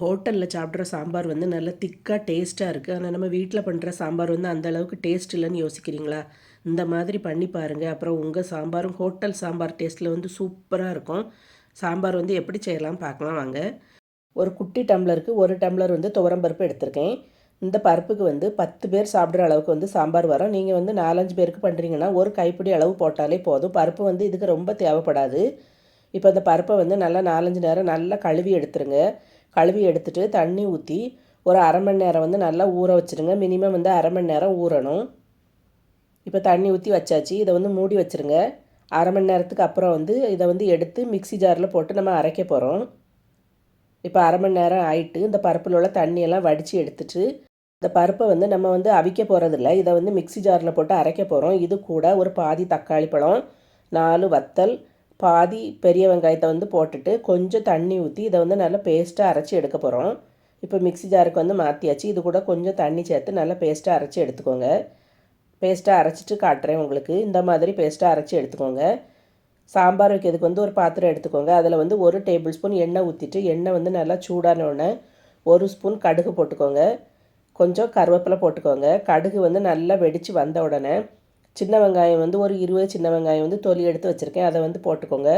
ஹோட்டலில் சாப்பிட்ற சாம்பார் வந்து நல்லா திக்காக டேஸ்ட்டாக இருக்குது ஆனால் நம்ம வீட்டில் பண்ணுற சாம்பார் வந்து அந்த அளவுக்கு டேஸ்ட் இல்லைன்னு யோசிக்கிறீங்களா? இந்த மாதிரி பண்ணி பாருங்கள் அப்புறம் உங்கள் சாம்பாரும் ஹோட்டல் சாம்பார் டேஸ்ட்டில் வந்து சூப்பராக இருக்கும். சாம்பார் வந்து எப்படி செய்யலாம் பார்க்கலாம் வாங்க. ஒரு குட்டி டம்ளருக்கு ஒரு டம்ளர் வந்து துவரம்பருப்பு எடுத்திருக்கேன். இந்த பருப்புக்கு வந்து பத்து பேர் சாப்பிட்ற அளவுக்கு வந்து சாம்பார் வரும். நீங்கள் வந்து நாலஞ்சு பேருக்கு பண்ணுறீங்கன்னா ஒரு கைப்பிடி அளவு போட்டாலே போதும். பருப்பு வந்து இதுக்கு ரொம்ப தேவைப்படாது. இப்போ இந்த பருப்பை வந்து நல்லா நாலஞ்சு நேரம் நல்லா கழுவி எடுத்துருங்க. கழுவி எடுத்துகிட்டு தண்ணி ஊற்றி ஒரு அரை மணி நேரம் வந்து நல்லா ஊற வச்சுருங்க. மினிமம் வந்து அரை மணி நேரம் ஊறணும். இப்போ தண்ணி ஊற்றி வச்சாச்சு. இதை வந்து மூடி வச்சுருங்க. அரை மணி நேரத்துக்கு அப்புறம் வந்து இதை வந்து எடுத்து மிக்சி ஜாரில் போட்டு நம்ம அரைக்க போகிறோம் இப்போ அரை மணி நேரம் ஆயிட்டு இந்த பருப்பில் உள்ள தண்ணியெல்லாம் வடித்து எடுத்துட்டு இந்த பருப்பை வந்து நம்ம வந்து அவிக்க போகிறதில்ல இதை வந்து மிக்சி ஜாரில் போட்டு அரைக்க போகிறோம் இது கூட ஒரு பாதி தக்காளி பழம் நாலு வத்தல் பாதி பெரிய வெங்காயத்தை வந்து போட்டுட்டு கொஞ்சம் தண்ணி ஊற்றி இதை வந்து நல்லா பேஸ்ட்டாக அரைச்சி எடுக்க போகிறோம் இப்போ மிக்சி ஜாருக்கு வந்து மாற்றியாச்சு இது கூட கொஞ்சம் தண்ணி சேர்த்து நல்லா பேஸ்ட்டாக அரைச்சி எடுத்துக்கோங்க. பேஸ்ட்டாக அரைச்சிட்டு காட்டுறேன் உங்களுக்கு. இந்த மாதிரி பேஸ்ட்டாக அரைச்சி எடுத்துக்கோங்க. சாம்பார் வைக்கிறதுக்கு வந்து ஒரு பாத்திரம் எடுத்துக்கோங்க. அதில் வந்து ஒரு டேபிள் ஸ்பூன் எண்ணெய் ஊற்றிட்டு எண்ணெய் வந்து நல்லா சூடானோடனே ஒரு ஸ்பூன் கடுகு போட்டுக்கோங்க. கொஞ்சம் கருவேப்பிலை போட்டுக்கோங்க. கடுகு வந்து நல்லா வெடித்து வந்த உடனே சின்ன வெங்காயம் வந்து ஒரு இருபது சின்ன வெங்காயம் வந்து தொலி எடுத்து வச்சுருக்கேன். அதை வந்து போட்டுக்கோங்க.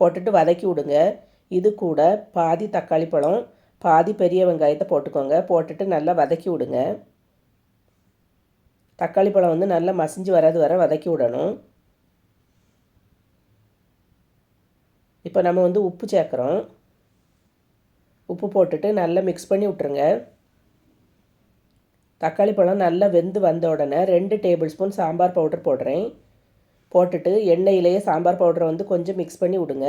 போட்டுட்டு வதக்கி விடுங்க. இது கூட பாதி தக்காளி பழம் பாதி பெரிய வெங்காயத்தை போட்டுக்கோங்க. போட்டுட்டு நல்லா வதக்கி விடுங்க. தக்காளி பழம் வந்து நல்லா மசிஞ்சு வராது வர வதக்கி விடணும். இப்போ நம்ம வந்து உப்பு சேர்க்குறோம். உப்பு போட்டுட்டு நல்லா மிக்ஸ் பண்ணி விட்ருங்க தக்காளி பழம் நல்லா வெந்து வந்த உடனே ரெண்டு டேபிள் ஸ்பூன் சாம்பார் பவுடர் போடுறேன். போட்டுட்டு எண்ணெயிலேயே சாம்பார் பவுடரை வந்து கொஞ்சம் மிக்ஸ் பண்ணி விடுங்க.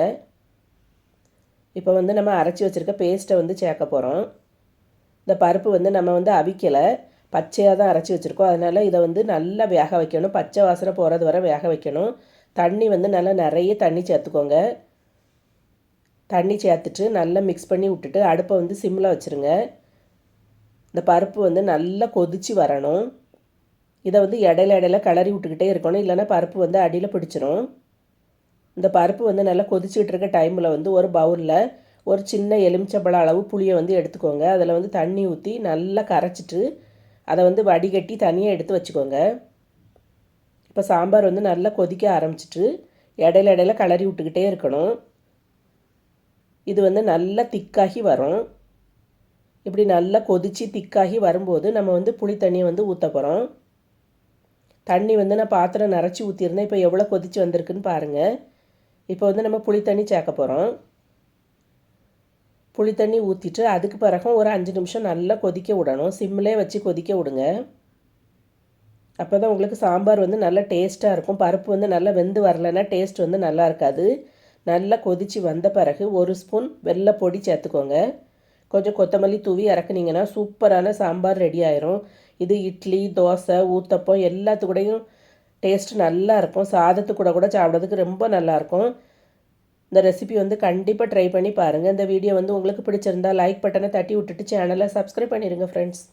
இப்போ வந்து நம்ம அரைச்சி வச்சுருக்க பேஸ்ட்டை வந்து சேர்க்க போகிறோம் இந்த பருப்பு வந்து நம்ம வந்து அவிக்கலை. பச்சையாக தான் அரைச்சி வச்சுருக்கோம். அதனால் இதை வந்து நல்லா வேக வைக்கணும். பச்சை வாசனை போகிறது வரை வேக வைக்கணும். தண்ணி வந்து நல்லா நிறைய தண்ணி சேர்த்துக்கோங்க. தண்ணி சேர்த்துட்டு நல்லா மிக்ஸ் பண்ணி விட்டுட்டு அடுப்பை வந்து சிம்மில் வச்சுருங்க. இந்த பருப்பு வந்து நல்லா கொதித்து வரணும். இதை வந்து இடையில இடையில கிளறி விட்டுக்கிட்டே இருக்கணும். இல்லைன்னா பருப்பு வந்து அடியில் பிடிச்சிரும். இந்த பருப்பு வந்து நல்லா கொதிச்சுக்கிட்டு இருக்க டைமில் வந்து ஒரு பவுலில் ஒரு சின்ன எலுமிச்சம்பழம் அளவு புளியை வந்து எடுத்துக்கோங்க. அதில் வந்து தண்ணி ஊற்றி நல்லா கரைச்சிட்டு அதை வந்து வடிகட்டி தனியாக எடுத்து வச்சுக்கோங்க. இப்போ சாம்பார் வந்து நல்லா கொதிக்க ஆரம்பிச்சிட்டு இடையில இடையில கிளறி விட்டுக்கிட்டே இருக்கணும். இது வந்து நல்லா திக்காகி வரும். இப்படி நல்லா கொதித்து திக்காகி வரும்போது நம்ம வந்து புளி தண்ணியை வந்து ஊற்ற போகிறோம் தண்ணி வந்து நான் பாத்திரம் நிறச்சி ஊற்றிருந்தேன் இப்போ எவ்வளோ கொதித்து வந்திருக்குன்னு பாருங்கள் இப்போ வந்து நம்ம புளி தண்ணி சேர்க்க போகிறோம் புளி தண்ணி ஊற்றிட்டு அதுக்கு பிறகும் ஒரு அஞ்சு நிமிஷம் நல்லா கொதிக்க விடணும். சிம்மிலே வச்சு கொதிக்க விடுங்க. அப்போ தான் உங்களுக்கு சாம்பார் வந்து நல்லா டேஸ்ட்டாக இருக்கும். பருப்பு வந்து நல்லா வெந்து வரலைன்னா டேஸ்ட் வந்து நல்லா இருக்காது. நல்லா கொதித்து வந்த பிறகு ஒரு ஸ்பூன் வெள்ளை பொடி சேர்த்துக்கோங்க. கொஞ்சம் கொத்தமல்லி தூவி இறக்குனீங்கன்னா சூப்பரான சாம்பார் ரெடி ஆயிரும். இது இட்லி தோசை ஊத்தப்பம் எல்லாத்துக்கூடையும் டேஸ்ட் நல்லா இருக்கும். சாதத்து கூட கூட சாப்பிட்றதுக்கு ரொம்ப நல்லாயிருக்கும் இந்த ரெசிபி வந்து கண்டிப்பாக ட்ரை பண்ணி பாருங்கள் இந்த வீடியோ வந்து உங்களுக்கு பிடிச்சிருந்தா லைக் பட்டனை தட்டி விட்டுட்டு சேனலை சப்ஸ்கிரைப் பண்ணிடுங்க ஃப்ரெண்ட்ஸ்